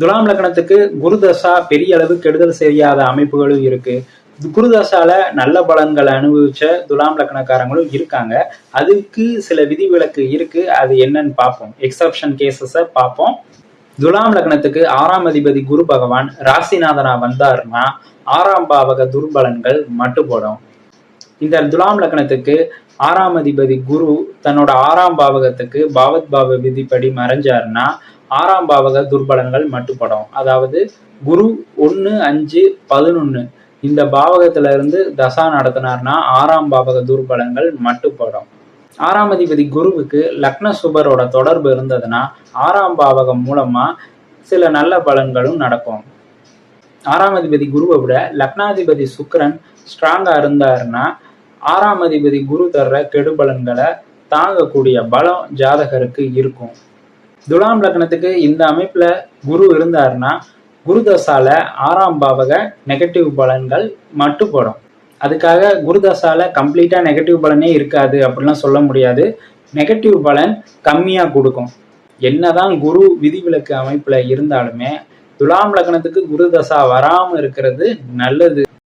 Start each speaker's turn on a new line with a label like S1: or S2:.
S1: துலாம் லக்னத்துக்கு குருதசா பெரிய அளவு கெடுதல் செய்யாத அமைப்புகளும் இருக்கு. குருதசால நல்ல பலன்களை அனுபவிச்ச துலாம் லக்னக்காரங்களும் இருக்காங்க. அதுக்கு சில விதிவிலக்கு இருக்கு. அது என்னன்னு பார்ப்போம். எக்ஸப்ஷன் கேசஸை பார்ப்போம். துலாம் லக்னத்துக்கு ஆறாம் அதிபதி குரு பகவான் ராசிநாதனா வந்தாருன்னா ஆறாம் பாவக துர்பலன்கள் மட்டுப்படும் இந்த துலாம் லக்னத்துக்கு ஆறாம் அதிபதி குரு தன்னோட ஆறாம் பாவகத்துக்கு பாவத் பாவ விதிப்படி மறைஞ்சாருன்னா ஆறாம் பாவக துர்பலன்கள் மட்டுப்படும் அதாவது குரு ஒன்று அஞ்சு பதினொன்று இந்த பாவகத்துல இருந்து தசா நடத்தினார்னா ஆறாம் பாவக துர்பலன்கள் மட்டுப்படும் ஆறாம் அதிபதி குருவுக்கு லக்ன சுபரோட தொடர்பு இருந்ததுன்னா ஆறாம் பாவகம் மூலமா சில நல்ல பலன்களும் நடக்கும். ஆறாம் அதிபதி குருவை விட லக்னாதிபதி சுக்கரன் ஸ்ட்ராங்கா இருந்தாருன்னா ஆறாம் அதிபதி குரு தர்ற கெடுபலன்களை தாங்கக்கூடிய பலம் ஜாதகருக்கு இருக்கும். துலாம் லக்னத்துக்கு இந்த அமைப்புல குரு இருந்தாருன்னா குரு தசால ஆறாம் பாவக நெகட்டிவ் பலன்கள் மட்டுப்படும் அதுக்காக குரு தசால கம்ப்ளீட்டா நெகட்டிவ் பலனே இருக்காது அப்படிலாம் சொல்ல முடியாது. நெகட்டிவ் பலன் கம்மியா கொடுக்கும். என்னதான் குரு விதிவிலக்கு அமைப்புல இருந்தாலுமே துலாம் லக்னத்துக்கு குரு தசா வராம இருக்கிறது நல்லது.